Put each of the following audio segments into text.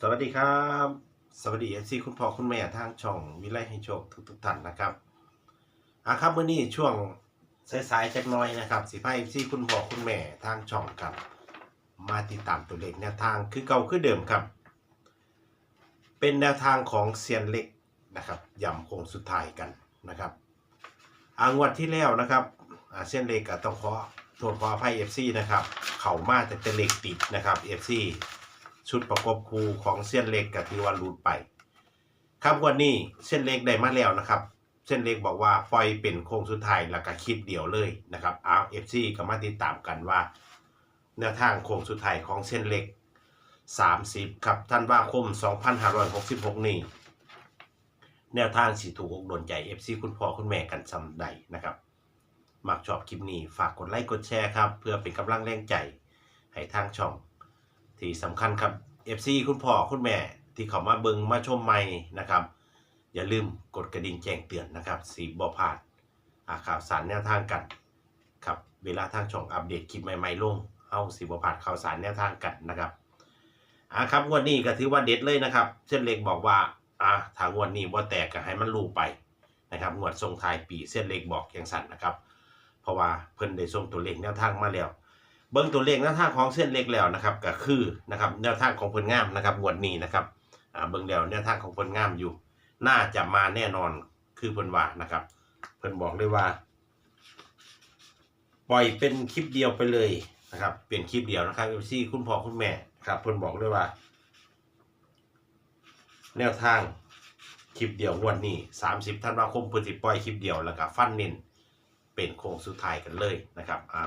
สวัสดีครับ สวัสดีเอซีคุณพ่อคุณแม่ทางช่องวิไลให้โชคทุกทุกๆท่านนะครับอะครับเมื่อนี้ช่วงสายๆจักน้อยนะครับสิพาเอซีคุณพ่อคุณแม่ทางช่องครับ มาติดตามตัวเลขแนวทางคือเก่าคือเดิมครับ เป็นแนวทางของเซียนเล็กนะครับย่ำโค้งสุดท้ายกันนะครับอางวดที่แล้วนะครับอาเซียนเล็กก็ต้องขอโทษขออภัยเอฟซีนะครับ เข่ามาแต่เป็นเลขติดนะครับเอฟซี ชุดประกบคู่ของเส้นเล็กกับที่ว่ารูดไป ครับวันนี้เส้นเล็กได้มาแล้วนะครับ เส้นเล็กบอกว่าปล่อยเป็นโค้งสุดท้ายแล้วก็คลิปเดียวเลยนะครับเอาเอฟซีก็มาติดตามกันว่าแนวทางโค้งสุดท้ายของเส้นเล็ก 30 ครับท่านว่าคม 2566 นี้แนวทางสีถูกอกโดนใจ FC คุณพ่อคุณแม่กันสำใดนะครับมักชอบคลิปนี้ ฝากกดไลค์กดแชร์ครับ เพื่อเป็นกำลังแรงใจ ให้ทางช่อง ที่สำคัญครับ FC คุณพ่อคุณแม่ที่เขามาเบิงมาชมใหม่นะครับ อย่าลืมกดกระดิ่งแจ้งเตือนนะครับสีบอพลาดข่าวสารแนวทางกันครับเวลาทางช่องอัปเดตคลิปใหม่ๆลงเฮาสีบอพลาดข่าวสารแนวทางกันนะครับอ่าครับงวดนี้ก็ถือว่าเด็ดเลยนะครับเส้นเล็กบอกว่าอ่าถ้างวดนี้ว่าแตกก็ให้มันลูไปนะครับงวดทรงทายปีเส้นเล็กบอกอย่างสั่นนะครับ เพราะว่าเพิ่นได้ส่งตัวเลขแนวทางมาแล้ว เบิ้งตัวเลขแนวทางของเส้นเล็กแล้วนะครับก็คือนะครับแนวทางของเพิ่นงามนะครับงวดนี้นะครับอ่าเบิ้งแล้วแนวทางของเพิ่นงามอยู่ น่าจะมาแน่นอนคือเพิ่นว่านะครับ เพิ่นบอกเลยว่า ปล่อยเป็นคลิปเดียวไปเลยนะครับ เป็นคลิปเดียวนะครับเอฟซีคุณพ่อคุณแม่ครับเพิ่นบอกเลยว่า แนวทางคลิปเดียวงวดนี้ 30ธันวาคมเพิ่นสิปล่อยคลิปเดียวแล้วก็ฟันเน้นเป็นโค้งสุดท้ายกันเลยนะครับอ่า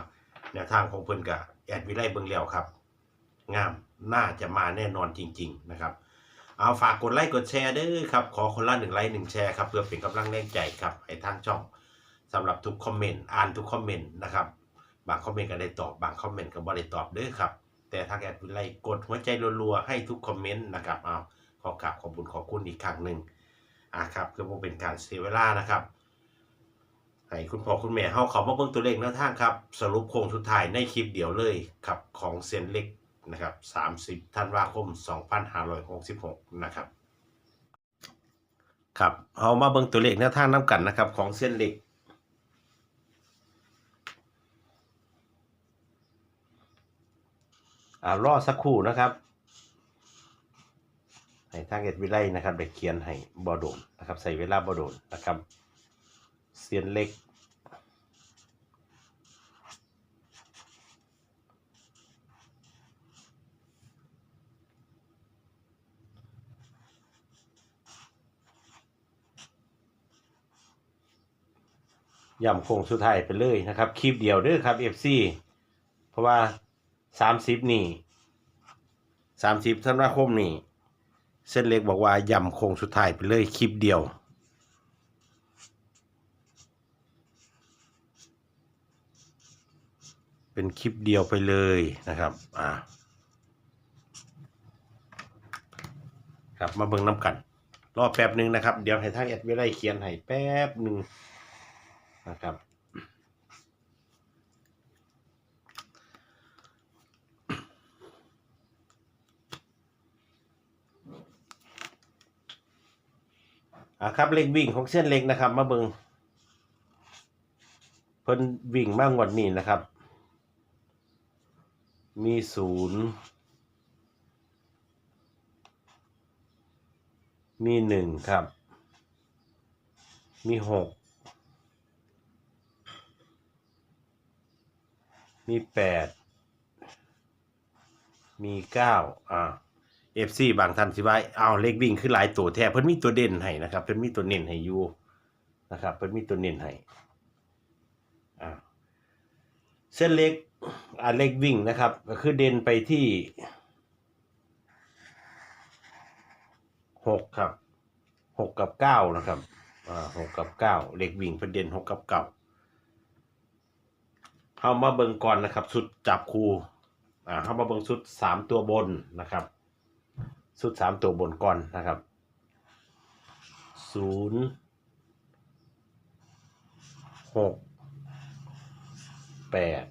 แนวทางของเพิ่นกับแอดวิไลเบิงแล้วครับ งามน่าจะมาแน่นอนจริง ๆ นะครับ เอาฝากกดไลค์กดแชร์เด้อครับ ขอคนละหนึ่งไลค์หนึ่งแชร์ครับเพื่อเป็นกำลังแรงใจครับให้ทางช่องสำหรับทุกคอมเมนต์อ่านทุกคอมเมนต์นะครับ บางคอมเมนต์ก็ได้ตอบ บางคอมเมนต์ก็บ่ได้ตอบเด้อครับ แต่ทางแอดวิไลกดหัวใจรัวๆให้ทุกคอมเมนต์นะครับเอาขอกราบขอบคุณขอบคุณอีกครั้งหนึ่งอะครับเพื่อเป็นการเสียเวลานะครับ ให้คุณพ่อคุณแม่เฮาเขามาเบิ่งตัวเลขแนวทางครับ สรุปโครงสุดท้ายในคลิปเดียวเลยครับของเซนเล็กนะครับ30ธันวาคม 2566 นะครับครับเอามาเบิ่งตัวเลขแนวทางน้ำกันนะครับของเส้นเล็กอ่ารอสักครู่นะครับให้ทางเอ็ดวิไลนะครับเด็กเขียนให้บอโดนนะครับ ใส่เวลาบอโดนนะครับ เสียนเล็ก ย่ำโค้งสุดท้ายไปเลยนะครับ คลิปเดียวเด้อครับ FC เพราะว่า30นี่30ธันวาคมนี่ เส้นเล็กบอกว่าย่ำโค้งสุดท้ายไปเลยคลิปเดียว เป็นคลิปเดียวไปเลยนะครับอ่าครับมาเบิ่งน้ำกัน รอแป๊บหนึ่งนะครับ เดี๋ยวให้ทางแอดวิไลเขียนให้แป๊บหนึ่งนะครับอ่าครับเลขวิ่งของเส้นเล็กนะครับ มาเบิงเพิ่นวิ่งมากกว่านี้นะครับ มีศูนย์มีหนึ่งครับ มีหกมีแปดมีเก้าอ่าเอฟซีบางท่านสิว่าเอาเลขวิ่งคือหลายตัวแท้เพิ่นมีตัวเด่นให้นะครับเพิ่นมีตัวเน้นให้อยู่นะครับเพิ่นมีตัวเน้นให้อ่าเส้นเล็ก อ่าเลขวิ่งนะครับ ก็คือเด่นไปที่หกครับหกกับเก้านะครับอ่าหกกับเก้าเลขวิ่งเป็นเด่นหกกับเก้าเข้ามาเบิ่งก่อนนะครับ สุดจับคูอ่าเข้ามาเบิ่งสุดสามตัวบนนะครับ สุดสามตัวบนก่อนนะครับศูนย์หกแปด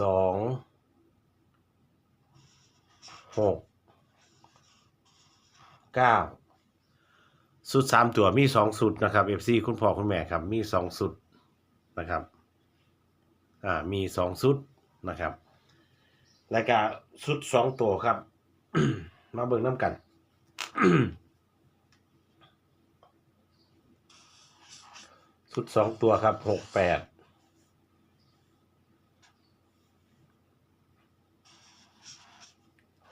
สองหกเก้าสุดสามตัวมีสองสุดนะครับเอฟซีคุณพ่อคุณแม่ครับมีสองสุดนะครับอ่ามีสองสุดนะครับ แล้วก็สุดสองตัวครับ มาเบิ่งน้ำกันสุดสองตัวครับหกแปด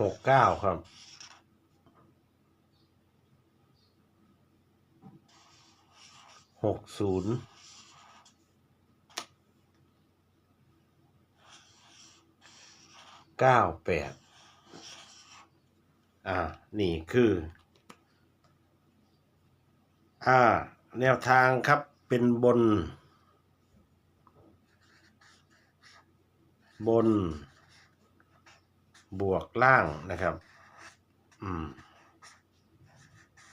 หกเก้าครับ หกศูนย์เก้าแปดอ่า นี่คือ อ่า แนวทางครับ เป็นบน บน บวกล่างนะครับ อืม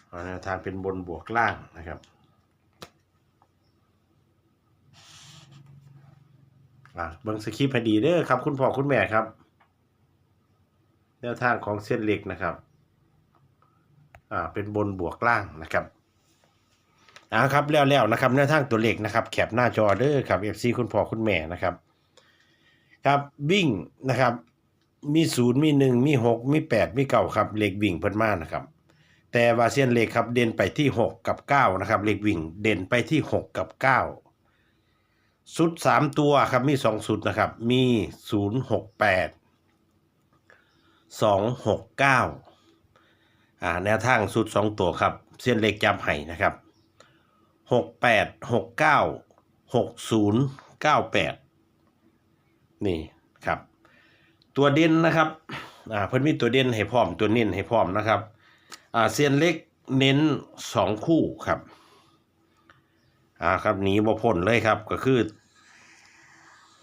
เอาแนวทางเป็นบนบวกล่างนะครับอะเบิ่งสคริปต์ให้ดีเด้อครับ คุณพ่อคุณแม่ครับ แนวทางของเส้นเหล็กนะครับ อ่า เป็นบนบวกล่างนะครับอ่าครับแล้วแล้วนะครับแนวทางตัวเลขนะครับ แคปหน้าจอเด้อครับ FC คุณพ่อคุณแม่นะครับ ครับวิ่งนะครับ มีศูนย์มีหนึ่งมีหกมีแปดมีเก้าครับเลขวิ่งเพิ่นมานะครับ แต่ว่าเซียนเลขครับเด่นไปที่หกกับเก้านะครับเลขวิ่งเด่นไปที่หกกับเก้าสุดสามตัวครับมีสองสุดนะครับ มีศูนย์หกแปดสองหกเก้าอ่าแนวทางสุดสองตัวครับเซียนเลขจำไห้นะครับหกแปดหกเก้าหกศูนย์เก้าแปดนี่ครับ ตัวเด่นนะครับ อ่าเพิ่นมีตัวเด่นให้พร้อมตัวเน้นให้พร้อมนะครับ อ่าเซียนเล็กเน้นสองคู่ครับ อ่าครับหนีบ่พ้นเลยครับก็คือ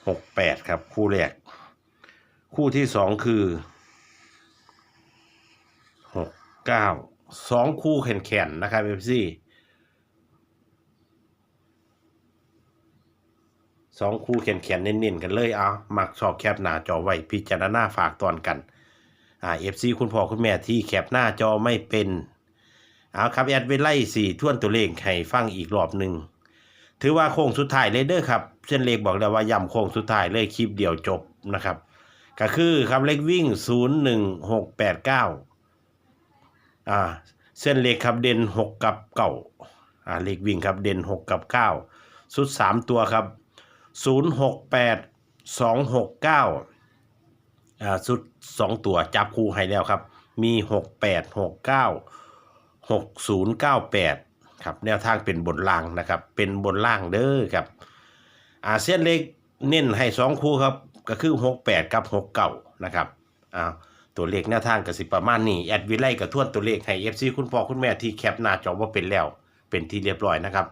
หกแปดครับ คู่แรก คู่ที่สองคือหกเก้าสองคู่แข็งๆนะครับเอฟซี สองคู่แข็งๆเน้นๆกันเลยเอามักชอบแคปหน้าจอไว้พิจารณาฝากตอนกันอ่าเอฟซีคุณพ่อคุณแม่ที่แคปหน้าจอไม่เป็นเอาครับแอดไว้ไล่สี่ท่วนตัวเลขให้ฟังอีกรอบหนึ่งถือว่าโค้งสุดท้ายเลยเด้อครับเส้นเลขบอกแล้วว่าย้ำโค้งสุดท้ายเลยคลิปเดียวจบนะครับก็คือครับเลขวิ่ง 0 1 6 8 9อ่าเส้นเลขครับเด่น 6 กับเก้าอ่าเลขวิ่งครับเด่น 6 กับ 9 สุด 3 ตัวครับ 0 6 8 2 6 9อ่าสุดสองตัวจับคู่ให้แล้วครับ มีหกแปดหกเก้าหกศูนย์เก้าแปดครับแนวทางเป็นบนล่างนะครับ เป็นบนล่างเด้อครับ อาเซียนเล็กเน้นให้สองคู่ครับ ก็คือหกแปดกับหกเก้านะครับอ้าวตัวเลขแนวทางกับสิประมาณนี้แอดวิไลกับทวนตัวเลขให้เอฟซีคุณพ่อคุณแม่ที่แคปหน้าจอว่าเป็นแล้ว เป็นที่เรียบร้อยนะครับ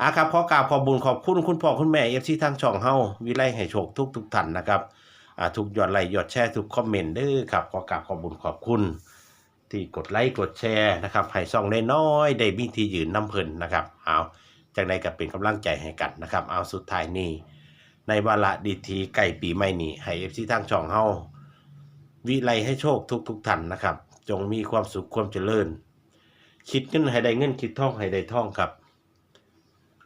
อาครับขอกราบขอบบุญขอบคุณคุณพ่อคุณแม่เอฟซีทางช่องเฮาวิไลให้โชคทุกทุกท่านนะครับอ่าทุกยอดไลค์ยอดแชร์ทุกคอมเมนต์เด้อครับขอกราบขอบุญขอบคุณ ที่กดไลค์กดแชร์นะครับให้ซ่องได้น้อยได้มีที่ยืนน้ำเพลินนะครับเอาจากในกับเป็นกำลังใจให้กันนะครับ เอาสุดท้ายนี้ในวาระดีทีใกล้ปีใหม่นี้ให้เอฟซีทางช่องเฮาวิไลให้โชคทุกทุกท่านนะครับ จงมีความสุขความเจริญ คิดเงินให้ได้เงินคิดท่องให้ได้ท่องครับ